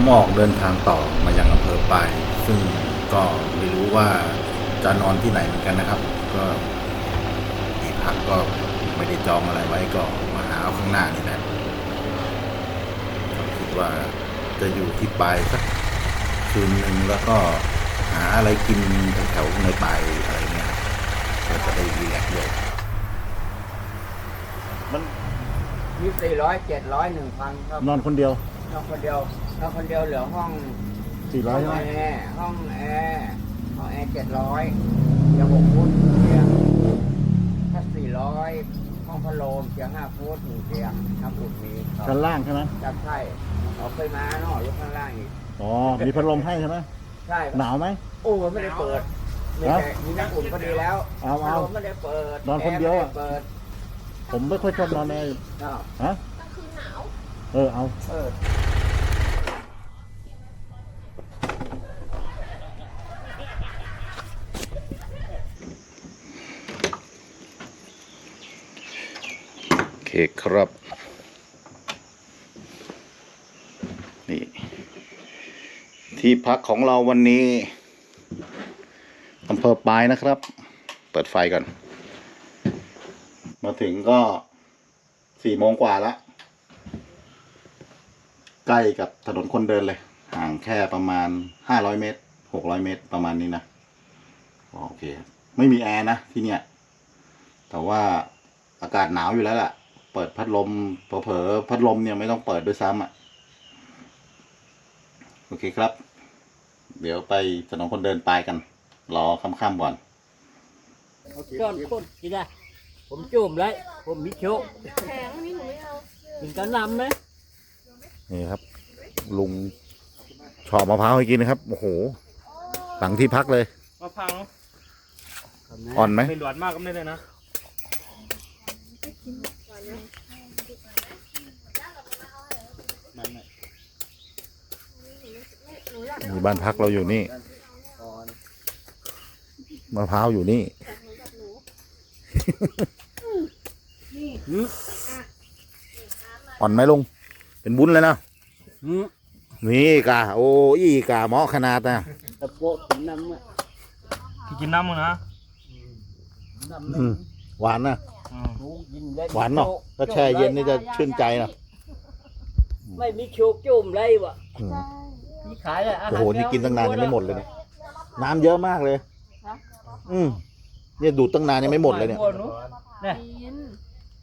ผมออกเดินทางต่อมายังอำเภอปาย ซึ่งก็ไม่รู้ว่าจะนอนที่ไหนเหมือนกันนะครับ ก็ที่พักก็ไม่ได้จองอะไรไว้ก็มาหาเอาข้างหน้านี่แหละก็คิดว่าจะอยู่ที่ปายสักคืนหนึ่งแล้วก็หาอะไรกินแถวๆในปายอะไรเงี้ยครับก็จะได้รีแลกซ์เลยยี่สี่ร้อยเจ็ดร้อยหนึ่งพันครับนอนคนเดียวนอนคนเดียว นอนคนเดียวเหลือห้องสี่ร้ห้ออยงใช่ไหมแอร์ห้องแอร์ห้องแอร์เจ็ดร้อยเตียงหกฟุตเตียงถ้าสี่ร้อยห้องพัดลมเตียงห้าฟุตหนึ่งเตียงน้ำอุ่นมีคชั้รับนล่างใช่ไหมจับใช่เอาเคยมาเนาะยกข้างล่างอีกอ๋อ มีพัดลมให้ใช่ไหมใช่หนาวไหม โอ้ไม่ได้เปิดมีฮะแต่มีน้ำอุ่นก็ดีแล้วเอาเอาพัดลมไม่ได้เปิดนอนคนเดียวอะ แร์ไม่ไเปิดผมไม่ค่อยชอบนอนในอ้าวฮะเออเอา เออโอเค ครับ นี่ ที่พักของเราวันนี้อำเภอปลายนะครับ เปิดไฟก่อน มาถึงก็สี่โมงกว่าละ ใกล้กับถนนคนเดินเลย ห่างแค่ประมาณห้าร้อยเมตรหกร้อยเมตรประมาณนี้นะโอเค ไม่มีแอร์นะที่เนี่ย แต่ว่าอากาศหนาวอยู่แล้วล่ะ เปิดพัดลมเผลอๆพัดลมเนี่ยไม่ต้องเปิดด้วยซ้ำอะ โอเคครับ เดี๋ยวไปถนนคนเดินปลายกัน รอค่ำๆก่อนก้อนคนกินได้ผมจุ่มเลยผมมิโชคแข็งนี่หนูไม่เอากินกันนำไหมนี่ครับ ลุงชอบมะพร้าวให้กินนะครับ โอ้โห หลังที่พักเลยมะพร้าวอ่อนไหมไม่หลวานมากก็ไม่ได้นะ มีบ้านพักเราอยู่นี่มะพร้าวอยู่นี่อ่อนไหมลุง เป็นบุญเลยนะหืมนี่กาโอ้อีกาหมอขนาดนะตะโปะถึงน้ำอะพี่กินน้ำมั้งนะน้อืมหวานนะ อืมำหนูกินเลยหวานเนาะถ้าแช่เย็นนี่จะชื่นใจนะไม่มีโชคจุ่มเลยวะอืมนี่ขายเลยอาหารโอ้โหนี่กินตั้งนานยังไม่หมดเลยเนี่ยน้ำเยอะมากเลย อืมเนี่ยดูดตั้งนานยังไม่หมดเลยเนี่ยม้วนหเนี่ยกิน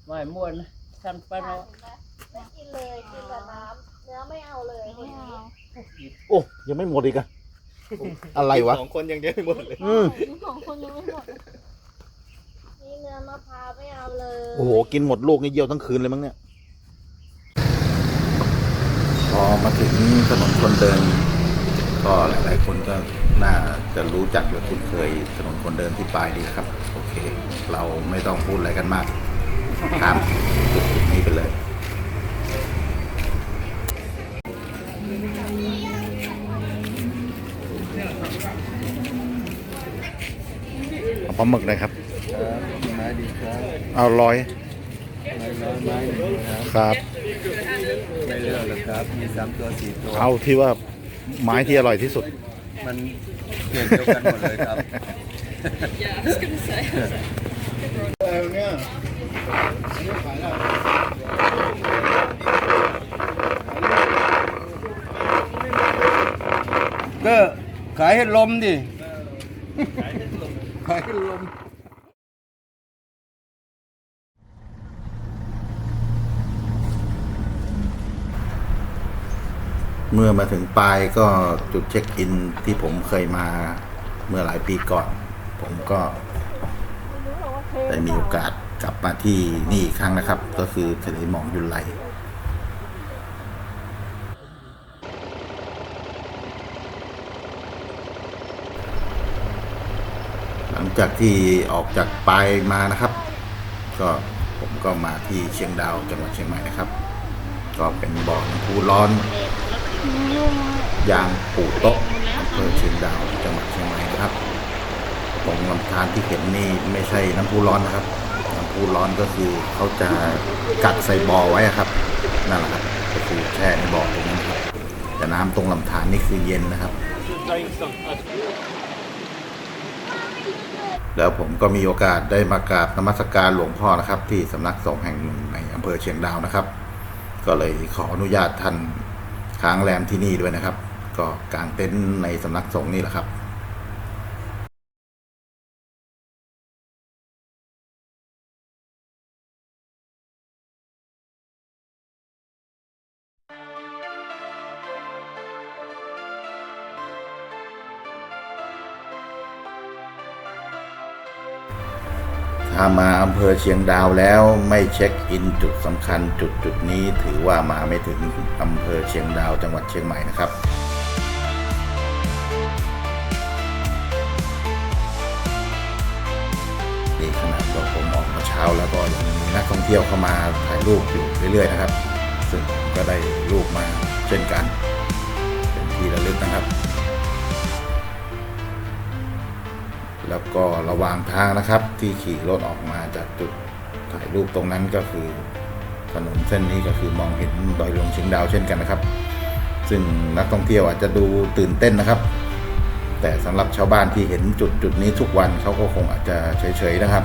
ไม่ม้วนนะท่านไปเนาะกินเลยกินแต่น้ำเนื้อไม่เอาเลยไม่เอาโอ้ยังไม่หมดอีกอะอะไรวะสองคนยังเดียวไม่หมดเลย อืม ของคนยังไม่หมดนี่เนื้อมะพร้าวไม่เอาเลย โอ้โห กินหมดลูกนี่เยี่ยวทั้งคืนเลยมั้งเนี่ย พอมาถึงถนนคนเดิน ก็หลายๆคนก็น่าจะรู้จักหรือคุ้นเคยถนนคนเดินที่ปลายดีครับ โอเค เราไม่ต้องพูดอะไรกันมากข้ามจุดนี้ไปเลยเอาปลาหมึกหนะครับ ดีครับเอาร้อยไม่ร้อยไม้หนึ่งครับครับไม่เลือกหรอกครับ มีสามตัวสี่ตัว เอาที่ว่าไม้ที่อร่อยที่สุด มันเกรดเดียวกันหมดเลยครับก็ขายให้ลมดิ ขายให้ลม เมื่อมาถึงปลายก็จุดเช็คอินที่ผมเคยมาเมื่อหลายปีก่อน ผมก็ได้มีโอกาสกลับมาที่นี่อีกครั้งนะครับ ก็คือทะเลหมอกยุนไลหลังงจากที่ออกจากปลายมานะครับ ก็ผมก็มาที่เชียงดาวจังหวัดเชียงใหม่นะครับ ก็เป็นบ่อน้ำพุร้อน ยางปู่โต๊ะอำเภอเชียงดาวจังหวัดเชียงใหม่นะครับตรงลำธารที่เห็นนี่ไม่ใช่น้ำพุร้อนนะครับน้ำพุร้อนก็คือเขาจะกักใส่บ่อไว้ครับนั่นแหละครับก็คือแช่ในบ่อตรงนั้นครับแต่น้ำตรงลำธารนี่คือเย็นนะครับ แล้วผมก็มีโอกาสได้มากราบนมัสการหลวงพ่อนะครับ ที่สำนักสงฆ์แห่งหนึ่งในอำเภอเชียงดาวนะครับ ก็เลยขออนุญาตท่าน ค้างแรมที่นี่ด้วยนะครับ ก็กางเต็นท์ในสำนักสงฆ์นี่แหละครับ ถ้ามาอำเภอเชียงดาวแล้วไม่เช็คอินจุดสำคัญจุดจุดนี้ถือว่ามาไม่ถึงอำเภอเชียงดาวจังหวัดเชียงใหม่นะครับนี่ขนาดเราผมออกมาเช้าแล้วก็ยังมีนักท่องเที่ยวเข้ามาถ่ายรูปอยู่เรื่อยๆนะครับ ซึ่งก็ได้รูปมาเช่นกัน เป็นที่ระลึกนะครับ แล้วก็ระหว่างทางนะครับที่ขี่รถออกมาจากจุดถ่ายรูปตรงนั้นก็คือถนนเส้นนี้ก็คือมองเห็นดอยหลวงเชียงดาวเช่นกันนะครับ ซึ่งนักท่องเที่ยวอาจจะดูตื่นเต้นนะครับ แต่สำหรับชาวบ้านที่เห็นจุดจุดนี้ทุกวันเขาก็คงอาจจะเฉยๆนะครับ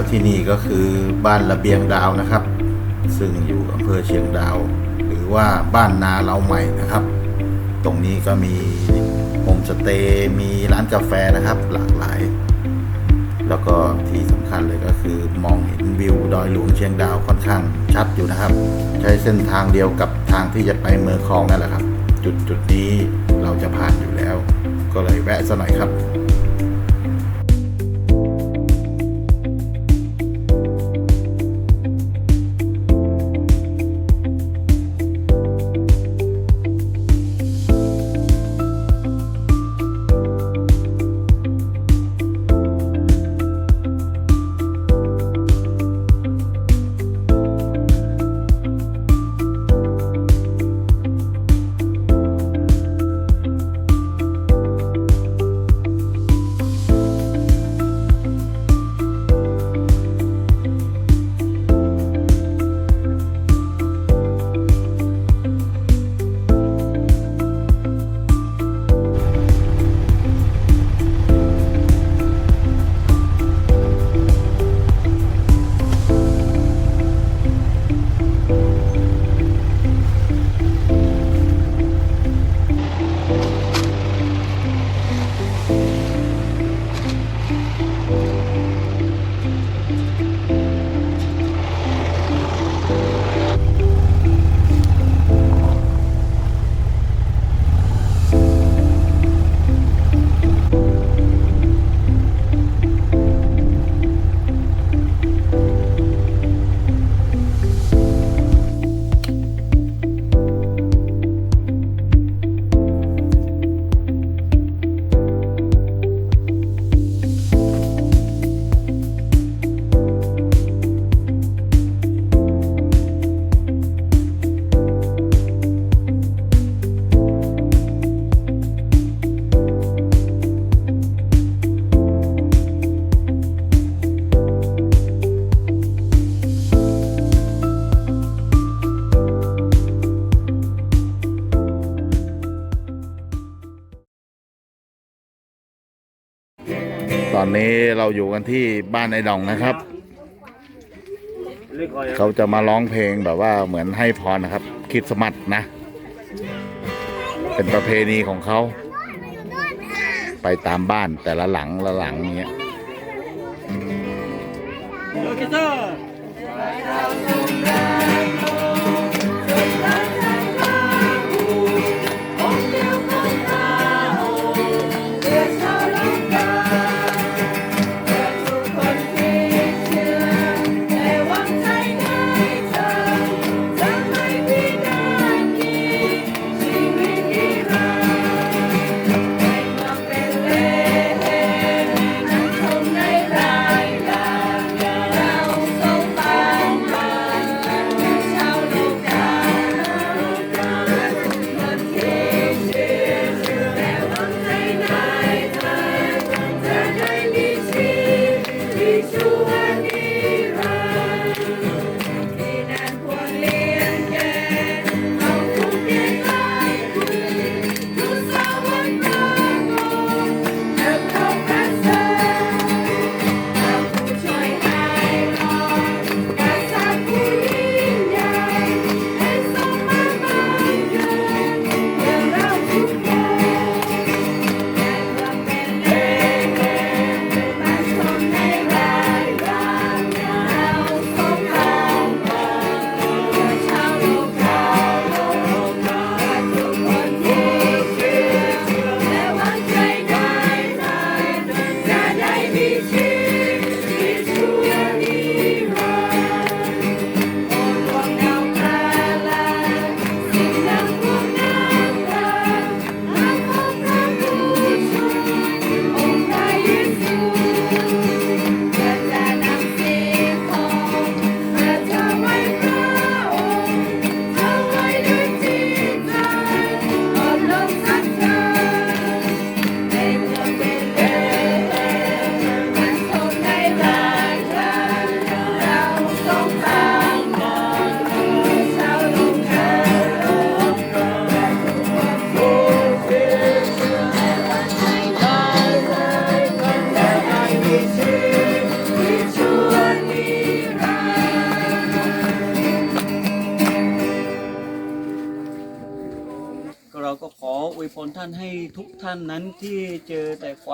แล้วที่นี่ก็คือบ้านระเบียงดาวนะครับ ซึ่งอยู่อำเภอเชียงดาว หรือว่าบ้านนาเราใหม่นะครับ ตรงนี้ก็มีโฮมสเตย์มีร้านกาแฟนะครับหลากหลาย แล้วก็ที่สำคัญเลยก็คือมองเห็นวิวดอยหลวงเชียงดาวค่อนข้างชัดอยู่นะครับ ใช้เส้นทางเดียวกับทางที่จะไปเมืองคลองนั่นแหละครับ จุดจุดนี้เราจะผ่านอยู่แล้ว ก็เลยแวะซะหน่อยครับ ตอนนี้เราอยู่กันที่บ้านไอ้ดองนะครับ เขาจะมาร้องเพลงแบบว่าเหมือนให้พรนะครับคิดสมัสนะ เป็นประเพณีของเขา ไปตามบ้านแต่ละหลังละหลังอย่างเงี้ย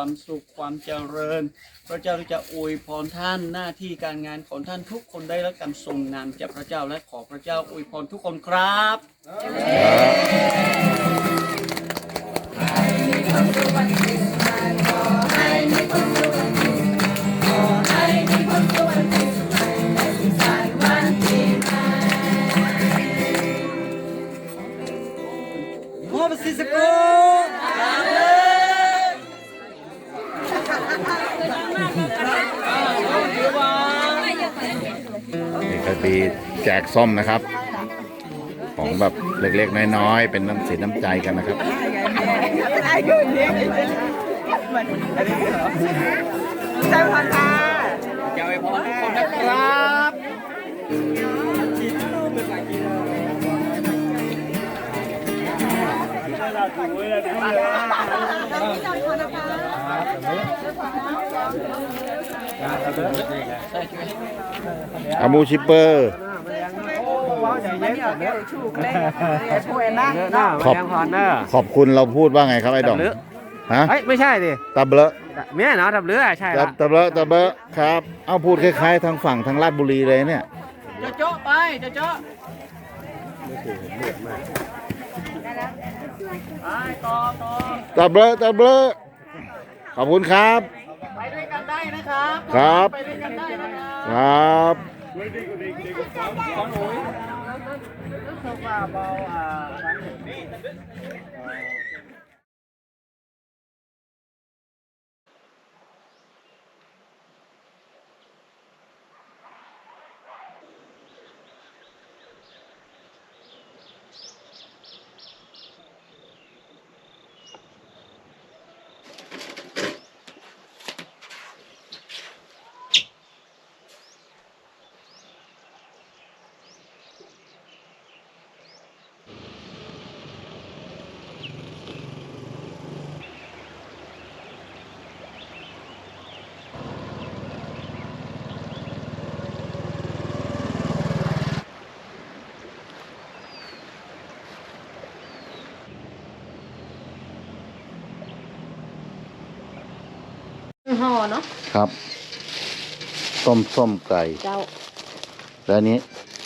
ความสุขความเจริญ พระเจ้าจะอวยพรท่านหน้าที่การงานของท่านทุกคนได้รับการทรงนามจากพระเจ้าและขอพระเจ้าอวยพรทุกคนครับพ่อประสิทธิ์โกนี่ ก็มีแจกส้มนะครับ ของแบบเล็กๆ น้อยๆ เป็นน้ำสีน้ำใจกันนะครับเจ้าพันธาจะอวยพรทุกคนนะครับอามูชิปเปอร์ช่วยนะขอบขอบคุณเราพูดว่าไงครับไอ้ดองฮะเอ้ยไม่ใช่ดิตาเบลอเมียเนาะทับเรือใช่ตาละตาเบลอตาเบลอครับ เอาพูดคล้ายๆ ทางฝั่งทางลาดบุรีเลยเนี่ยจะเจาะไปจะเจาะไปต่อต่อตาเบลอตาเบลอขอบคุณครับไป ด้วยกันได้นะครับครับไปด้วยกันได้นะครับครับค ห่อเนาะครับ ต้มส้มไก่เจ้า แล้วอันนี้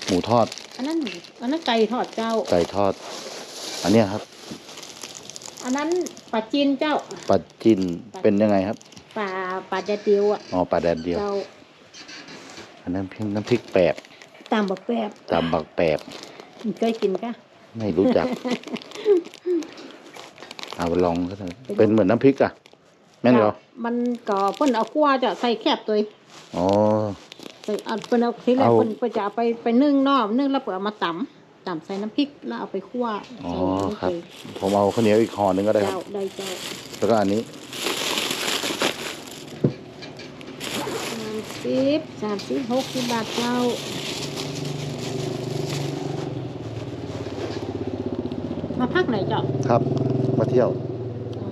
หมูทอดอันนั้นอันนั้นไก่ทอดเจ้า ไก่ทอด อันเนี้ยครับอันนั้นปลาจีนเจ้าปลาจินเป็นยังไงครับปลาปลาแดดเดียวอะอ๋อปลาแดดเดียว เจ้าอันนั้นเพียงน้ำพริกแปบตามบักแปบตามบักแปบเคยกินกะ ไม่รู้จัก เอาไปลองก็ได้เป็นเหมือนน้ำพริกอะ แม่นเหรอจ้ะมันก็เพิ่นเอาคั่วจะใส่แคบตัวอ๋อใส่เอาเพิ่นเอาทีแรกเอาเพิ่นเพิ่นจะเอาไปไปนึ่งเนอกนึ่งแล้วเพิ่นเอามาตำตำใส่น้ำพริกแล้วเอาไปคั่วอ๋อใส่ครับน้ำผมเอาข้าวเหนียวอีกห่อหนึงก็เกได้ลือครับเจ้าได้เจ้าแล้วก็อันนี้สามสิบสามสิบหกสิบบาทเจ้ามาพักไหนเจ้าครับ มาเที่ยว อ๋อ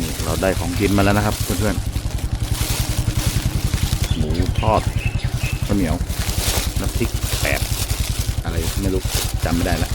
นี่ เราได้ของกินมาแล้วนะครับเพื่อนๆหมูทอดข้าวเหนียวน้ำพริกแปดอะไรไม่รู้จำไม่ได้ละ